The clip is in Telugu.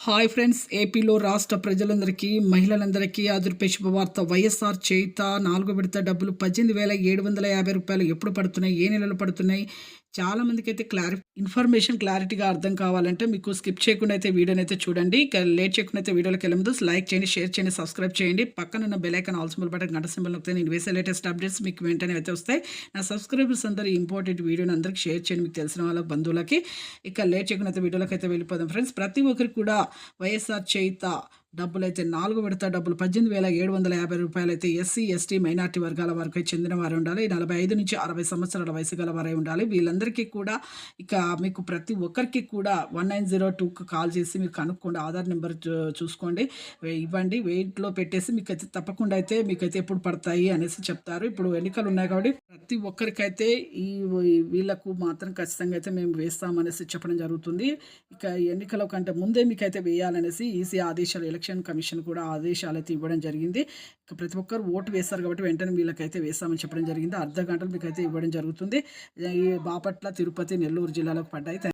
హాయ్ ఫ్రెండ్స్ ఏపీలో రాష్ట్ర ప్రజలందరికీ మహిళలందరికీ అదుర్పే శుభవార్త. వైఎస్ఆర్ చేత నాలుగు విడత డబ్బులు పద్దెనిమిది వేల ఏడు వందల యాభై రూపాయలు ఎప్పుడు పడుతున్నాయి ఏ నెలలు పడుతున్నాయి? చాలా మందికి అయితే క్లారి ఇన్ఫర్మేషన్ క్లారిటీగా అర్థం కావాలంటే మీకు స్కిప్ చేయకుండా అయితే వీడియోని అయితే చూడండి. లేట్ చేయకుండా అయితే వీడియోలోకి వెళ్ళముందు లైక్ చేయండి షేర్ చేయండి సబ్స్క్రైబ్ చేయండి. పక్కన ఉన్న bell icon all symbol button గంట సింబల్ నొక్కితే నేను వేసే లేటెస్ట్ అప్డేట్స్ మీకు వెంటనే అయితే వస్తాయి. నా సబ్స్క్రైబర్స్ అందరూ ఇంపార్టెంట్ వీడియోని అందరికి షేర్ చేయండి మీకు తెలిసిన వాళ్ళ బంధువులకి. ఇక లేట్ చేయకుండా అయితే వీడియోలోకి అయితే వెళ్ళిపోదాం ఫ్రెండ్స్. ప్రతి ఒక్కరికి కూడా వైఎస్ఆర్ చేయుత డబ్బులు అయితే నాలుగు విడత డబ్బులు పద్దెనిమిది వేల ఏడు వందల యాభై రూపాయలు అయితే ఎస్సీ ఎస్టీ మైనార్టీ వర్గాల వరకు చెందిన వారు ఉండాలి నలభై ఐదు నుంచి అరవై సంవత్సరాల వయసు గల వారై ఉండాలి. వీళ్ళందరికీ కూడా ఇక మీకు ప్రతి ఒక్కరికి కూడా వన్ నైన్ జీరో టూకి కాల్ చేసి మీరు కనుక్కోండి. ఆధార్ నెంబర్ చూసుకోండి. ఇవ్వండి. వెయిట్లో పెట్టేసి మీకు అయితే తప్పకుండా అయితే మీకు అయితే ఎప్పుడు పడతాయి అనేసి చెప్తారు. ఇప్పుడు ఎన్నికలు ఉన్నాయి కాబట్టి ప్రతి ఒక్కరికైతే ఈ వీళ్ళకు మాత్రం ఖచ్చితంగా అయితే మేము వేస్తామనేసి చెప్పడం జరుగుతుంది. ఇక ఎన్నికల కంటే ముందే మీకైతే వేయాలనేసి ఈసీ ఆదేశాలు ఎలక్షన్ కమిషన్ కూడా ఆదేశాలు అయితే ఇవ్వడం జరిగింది. ప్రతి ఒక్కరు ఓటు వేస్తారు కాబట్టి వెంటనే వీళ్ళకైతే వేస్తామని చెప్పడం జరిగింది. అర్ధ గంటలు మీకైతే ఇవ్వడం జరుగుతుంది. ఈ బాపట్ల తిరుపతి నెల్లూరు జిల్లాలకు పడ్డాయి.